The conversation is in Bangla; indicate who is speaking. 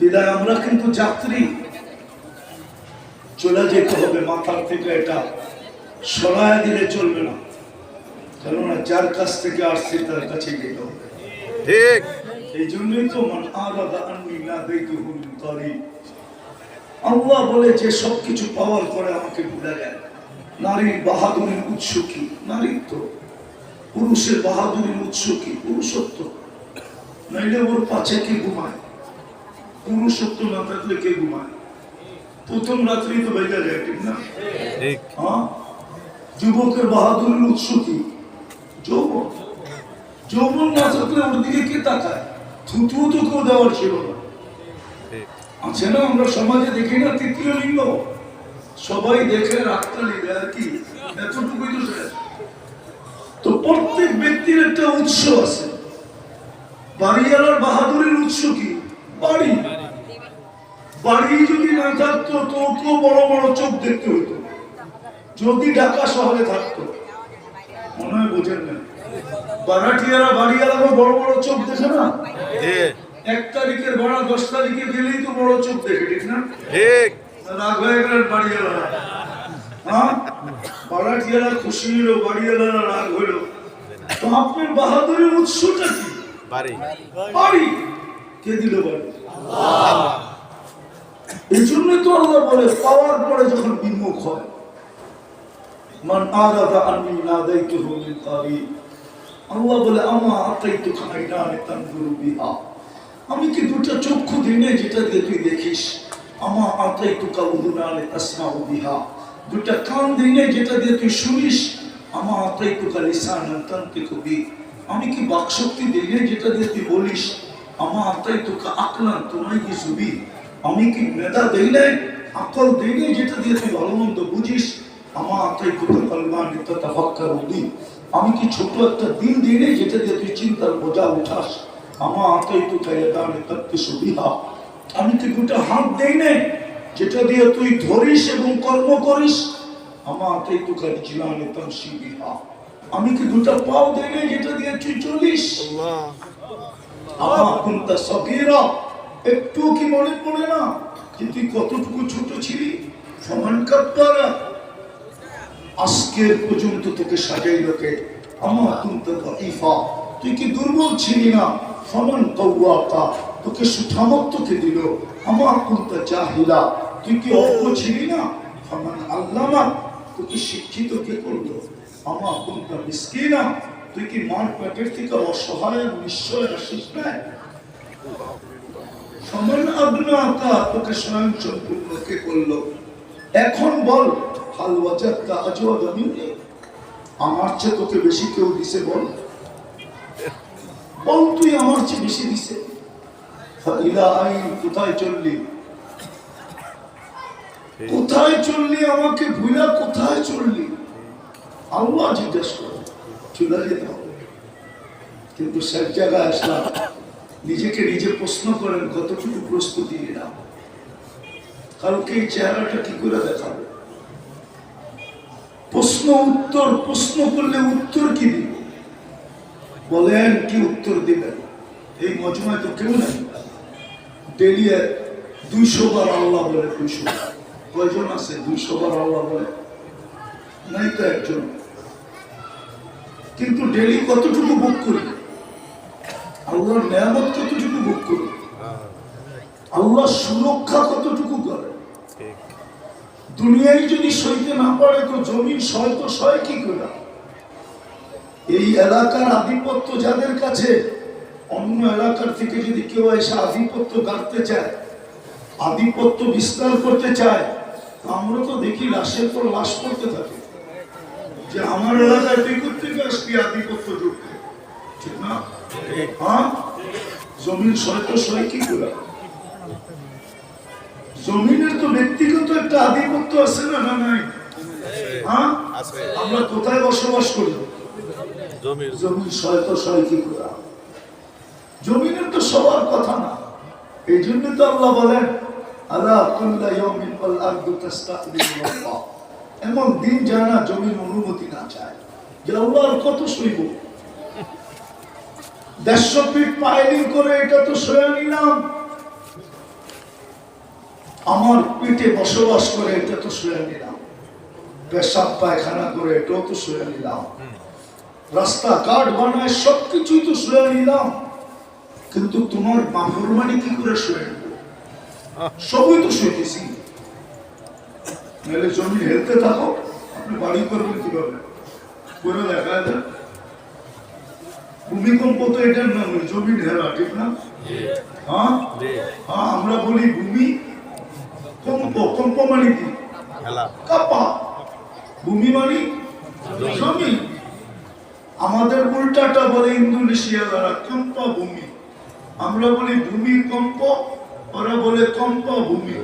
Speaker 1: বিদায় আমরা কিন্তু যাত্রী। চলে যেতে হবে মাথার থেকে এটা। সরায় দিলে চলবে না। কেননা যার কাছ থেকে আসছে তার কাছে যেতে হবে।
Speaker 2: ঠিক।
Speaker 1: এই জন্যই তো মান আলাদা আন্নি না দেইতুহু তারিক। আল্লাহ বলে যে সবকিছু পাওয়ার পরে আমাকে ভুলে যায় নারীর বাহাদুরের উৎস কি? নারীর তো। পুরুষের বাহাদুরের উৎস কি? পুরুষত্ব। নাইলে ওর পাছে কে ঘুমায়? পুরুষত্ব না থাকলে কে ঘুমায়? প্রথম রাত্রি তো বেজা যায় ঠিক না? হ্যাঁ? যুবকের বাহাদুরের উৎস কি? যৌবন। যৌবন না থাকলে ওর দিকে কে তাকায়? থুতু তো কেউ দেওয়ার ছিল না। আছে না আমরা সমাজে দেখি না তৃতীয় লিঙ্গ? সবাই দেখে দেয় আর কি? এতটুকুই তো। তো প্রত্যেক ব্যক্তির একটা উৎস আছে। বাড়িওয়ালার বাহাদুরের উৎস কি? বাড়ি। বাড়ি যদি না থাকতো তো তো বড় বড় চোখ দেখতে হইতো। যদি ঢাকা শহরে থাকতো মনে হয় বোঝেন না বারাটিয়ারা বাড়িওয়ালারও বড় বড় চোখ দেখে না? এক তারিখের ভাড়া দশ তারিখে গেলেই তো বড় চোখ দেখে ঠিক না?
Speaker 2: ঠিক।
Speaker 1: রাগ হয়ে গেলেন বাড়িওয়ালারা হ্যাঁ? বাড়াটিয়ারা খুশি হইল বাড়িওয়ালারা রাগ হইল। তো আপনার বাহাদুরের উৎসটা কি?
Speaker 2: বাড়ি।
Speaker 1: বাড়ি। কে দিল বাড়ি? এই জন্য তো আল্লাহ বলে, পাওয়ার পরে যখন বিমুখ হয়, মান আরাদা কারিব আল্লাহ বলে, আমা তানজুরু বিহা। আমি কি দুটো চক্ষু দিনে যেটা দেখিস, আমা বিহা। কান দিনে যেটা দিয়ে তুই শুনিস, আমা আতাইতু কালিসানান তানতিকু বি। আমি কি বাকশক্তি দিনে যেটা দিয়ে তুই বলিস, আমা আতাইতু কা আকলান তোমায় কি সুবি আমি কি মেধা দেই নাই? আকল নাই যেটা দিয়ে তুই ভালো মন্দ বুঝিস আমা আতাইতু কা কলমানি তাতাফাক্কারু বি আমি কি ছোট একটা দিন দিই নাই যেটা দিয়ে তুই চিন্তার বোঝা উঠাস? আমা আতাইতু কা ইয়াদানি তাত্তিসু বিহা আমি কি দুটো হাত দেই নাই যেটা দিয়ে তুই ধরিস এবং কর্ম করিস? আমা আতাইতু কা রিজলানি তামশি বিহা। আমি কি দুটো পাও দেই নাই যেটা দিয়ে তুই চলিস?
Speaker 2: আল্লাহ।
Speaker 1: আমা কুনতা সগীরা। একটু কি মনে পড়ে না যে তুই কতটুকু ছোট ছিলি? আজকের পর্যন্ত তোকে সাজাই লোকে আমা কুনতা দাইফা তুই কি দুর্বল ছিলি না? সমান কৌয়াকা তোকে সুঠামত্বকে দিল? আমা কুনতা জাহিলা। তুই কি ছিলি না? সমান আল্লামা। তোকে শিক্ষিত কে করল? আমা কুনতা মিসকিনা। তুই কি মার পেটের থেকে অসহায় নিশ্চয় আসিস কোথায় চললি? আমাকে ভুলা কোথায় চললি? আল্লাহ জিজ্ঞেস করে, চলে যেতে হবে। কিন্তু সব জায়গায় আসলাম। নিজেকে নিজে প্রশ্ন করেন, কতটুকু প্রস্তুতি নিলাম? কালকে এই চেহারাটা কি করে দেখাবে? প্রশ্ন উত্তর, প্রশ্ন করলে উত্তর কি দিব? বলেন কি উত্তর দিবেন? এই মজমায় তো কেউ নেই। ডেলি দুইশো বার আল্লাহ বলে, দুইশো বার। কয়জন আছে? দুইশো বার আল্লাহ বলে। নাই তো একজন। কিন্তু ডেলি কতটুকু বুক করি? আল্লাহর নিয়ামত কতটুকু বুক করি? আল্লাহ সুরক্ষা কতটুকু করে? দুনিয়ায় যদি সইতে না পারে তো জমিন সয় তো সয় কি করে? এই এলাকার আধিপত্য যাদের কাছে অন্য এলাকার থেকে যদি কেউ এসে আধিপত্য গাড়তে চায় আধিপত্য বিস্তার করতে চায় আমরা তো দেখি লাশের পর লাশ করতে থাকে। যে আমার এলাকায় তুই করতে আসবি আধিপত্য ঢুকতে ঠিক না হ্যাঁ? জমিন সয় তো সয় কি করে? জমিনের তো ব্যক্তিগত একটা আধিপত্য আছে না না নাই? হ্যাঁ? আমরা কোথায় বসবাস করি?
Speaker 2: জমির।
Speaker 1: জমিন ছয় তো ছয় কি করা? জমিনের তো সবার কথা না। এই জন্য তো আল্লাহ বলেন আল্লাহ কুল্লা ইয়াউমিন ওয়াল আরদু তাস্তাকবিলু এমন দিন যায় না জমিন অনুমতি না চায় যে আল্লাহ আর কত সইব দেড়শো ফিট পাইলিং করে এটা তো সয়ে নিলাম। আমার পিঠে বসবাস করে এটা তো শুয়ে নিলাম। পেশাব পায়খানা করে এটাও তো শুয়ে নিলাম। রাস্তা ঘাট বানায় সব কিছুই তো শুয়ে নিলাম। কিন্তু তোমার বাফরমানি কি করে শুয়ে নিব? সবই তো নাহলে জমি হেলতে থাকো, আপনি বাড়ি করবেন কীভাবে? করে দেখা যায় ভূমিকম্প তো এটার নাম জমি হেরা ঠিক না? হ্যাঁ? হ্যাঁ আমরা বলি ভূমি কম্প কম্প মানে কি? কাপা। ভূমি মানে জমি। আমাদের উল্টাটা বলে ইন্দোনেশিয়া দ্বারা কম্পা ভূমি। আমরা বলি ভূমি কম্প ওরা বলে কম্পা ভূমি।